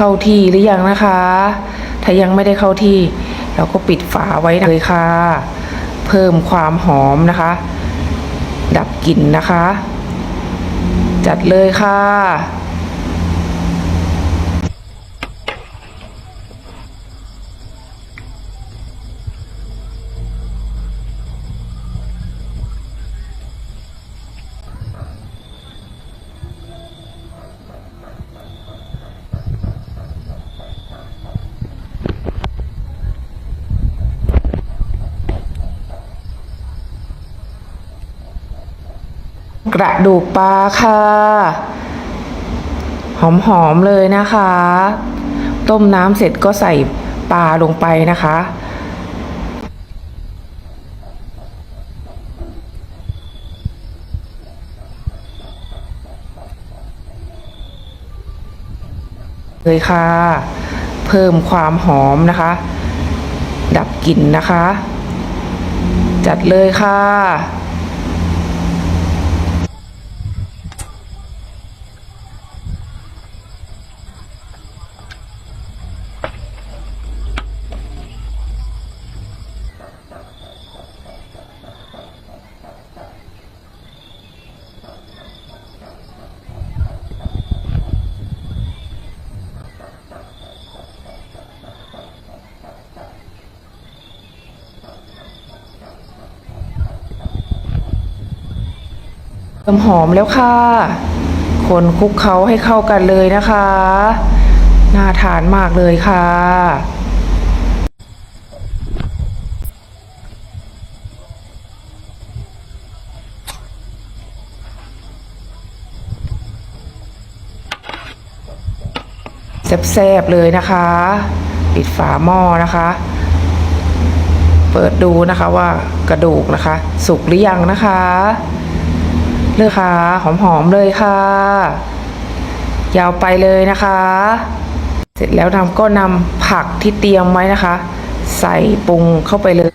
เข้าที่หรือยังนะคะ ถ้ายังไม่ได้เข้าที่เราก็ปิดฝาไว้เลยค่ะ เพิ่มความหอมนะคะ ดับกลิ่นนะคะ จัดเลยค่ะ กระดูกปลาค่ะ หอมๆเลยนะคะ ต้มน้ำเสร็จก็ใส่ปลาลงไปนะคะเลยค่ะ เพิ่มความหอมนะคะ ดับกลิ่นนะคะ จัดเลยค่ะ ริ่มหอมแล้วค่ะ คนคลุกเคล้าให้เข้ากันเลยนะคะ น่าทานมากเลยค่ะแซ่บๆเลยนะคะ ปิดฝาหม้อนะคะ เปิดดูนะคะว่ากระดูกนะคะ สุกหรือยังนะคะ เลือกค่ะ หอมๆเลยค่ะ ยาวไปเลยนะคะ เสร็จแล้วนำก็นำผักที่เตรียมไว้นะคะ ใส่ปรุงเข้าไปเลย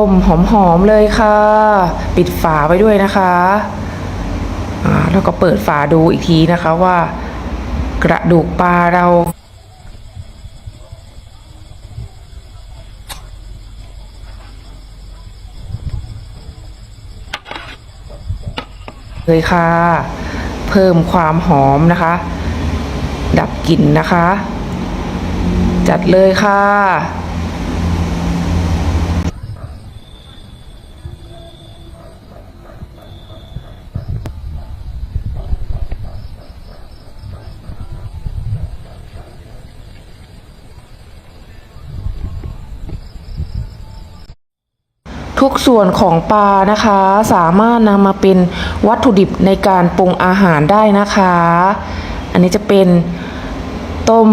ต้มหอมๆเลยค่ะ ปิดฝาไว้ด้วยนะคะแล้วก็เปิดฝาดูอีกทีนะคะว่า กระดูกปลาเราเลยค่ะ เพิ่มความหอมนะคะ ดับกลิ่นนะคะ จัดเลยค่ะ ทุกส่วนของปลานะคะ สามารถนำมาเป็นวัตถุดิบในการปรุงอาหารได้นะคะ อันนี้จะเป็นต้ม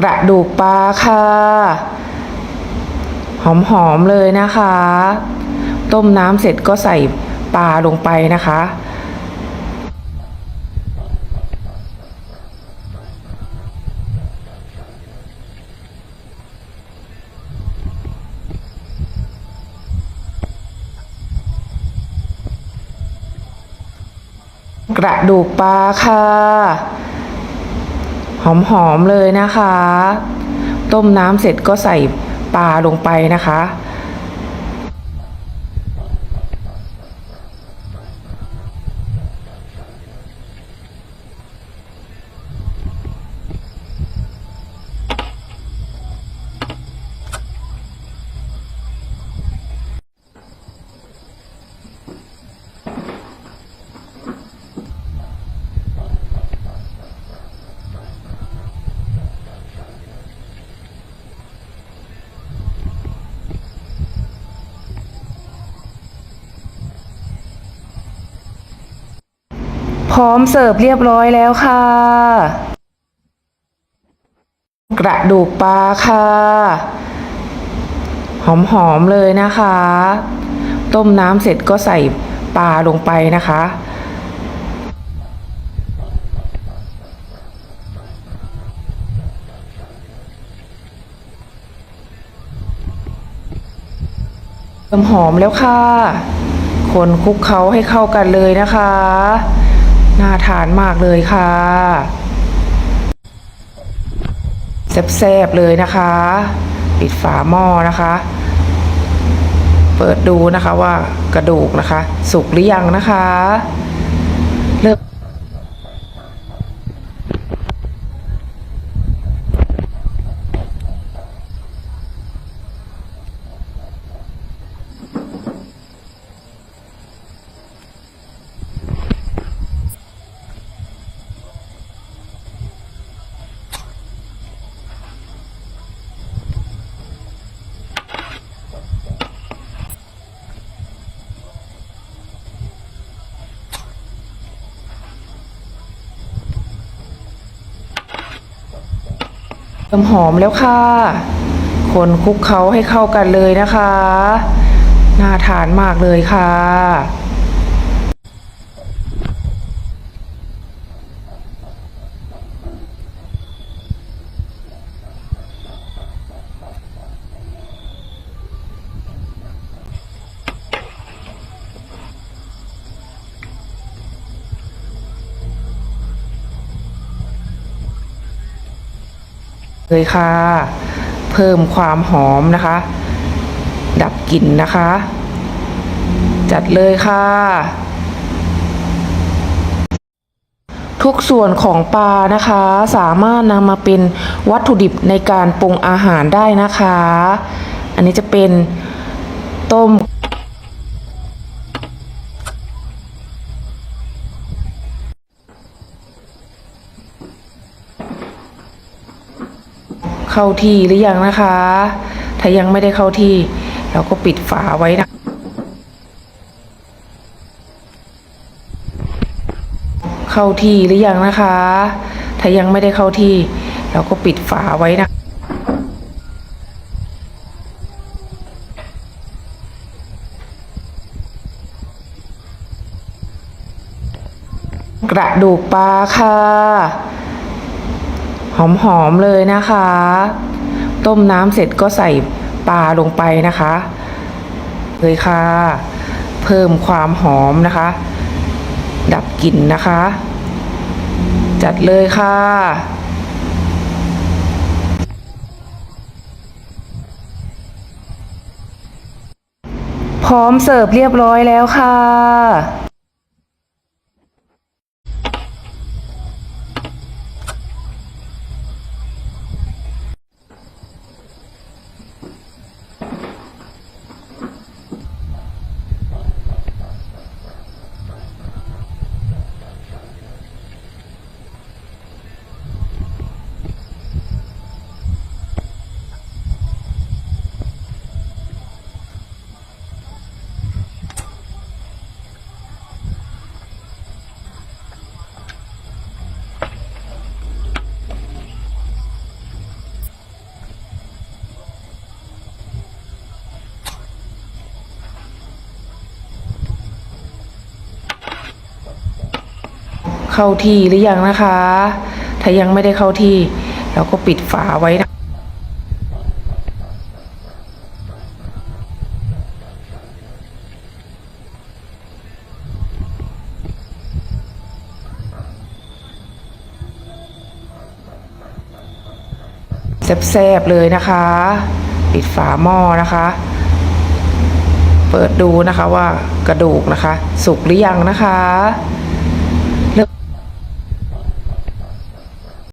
กระดูกปลาค่ะ หอมๆเลยนะคะ ต้มน้ำเสร็จก็ใส่ปลาลงไปนะคะกระดูกปลาค่ะ หอมๆเลยนะคะ ต้มน้ำเสร็จก็ใส่ปลาลงไปนะคะ พร้อมเสิร์ฟเรียบร้อยแล้วค่ะ กระดูกปลาค่ะ หอมๆเลยนะคะ ต้มน้ำเสร็จก็ใส่ปลาลงไปนะคะเริ่มหอมแล้วค่ะ คนคลุกเคล้าให้เข้ากันเลยนะคะ น่าทานมากเลยค่ะแซ่บๆเลยนะคะ ปิดฝาหม้อนะคะ เปิดดูนะคะว่ากระดูกนะคะ สุกหรือยังนะคะ เริ่มหอมแล้วค่ะ คนคลุกเขาให้เข้ากันเลยนะคะ น่าทานมากเลยค่ะ เลยค่ะ เพิ่มความหอมนะคะ ดับกลิ่นนะคะ จัดเลยค่ะ ทุกส่วนของปลานะคะ สามารถนำมาเป็นวัตถุดิบในการปรุงอาหารได้นะคะ อันนี้จะเป็นต้ม เข้าที่หรือยังนะคะ ถ้ายังไม่ได้เข้าที่ เราก็ปิดฝาไว้นะเข้าที่หรือยังนะคะ ถ้ายังไม่ได้เข้าที่ เราก็ปิดฝาไว้นะกระดูกปลาค่ะ หอมๆเลยนะคะ ต้มน้ำเสร็จก็ใส่ปลาลงไปนะคะ เลยค่ะ เพิ่มความหอมนะคะ ดับกลิ่นนะคะ จัดเลยค่ะพร้อมเสิร์ฟเรียบร้อยแล้วค่ะ เข้าที่หรือยังนะคะ ถ้ายังไม่ได้เข้าที่ เราก็ปิดฝาไว้นะแซ่บๆเลยนะคะ ปิดฝาหม้อนะคะ เปิดดูนะคะว่ากระดูกนะคะ สุกหรือยังนะคะ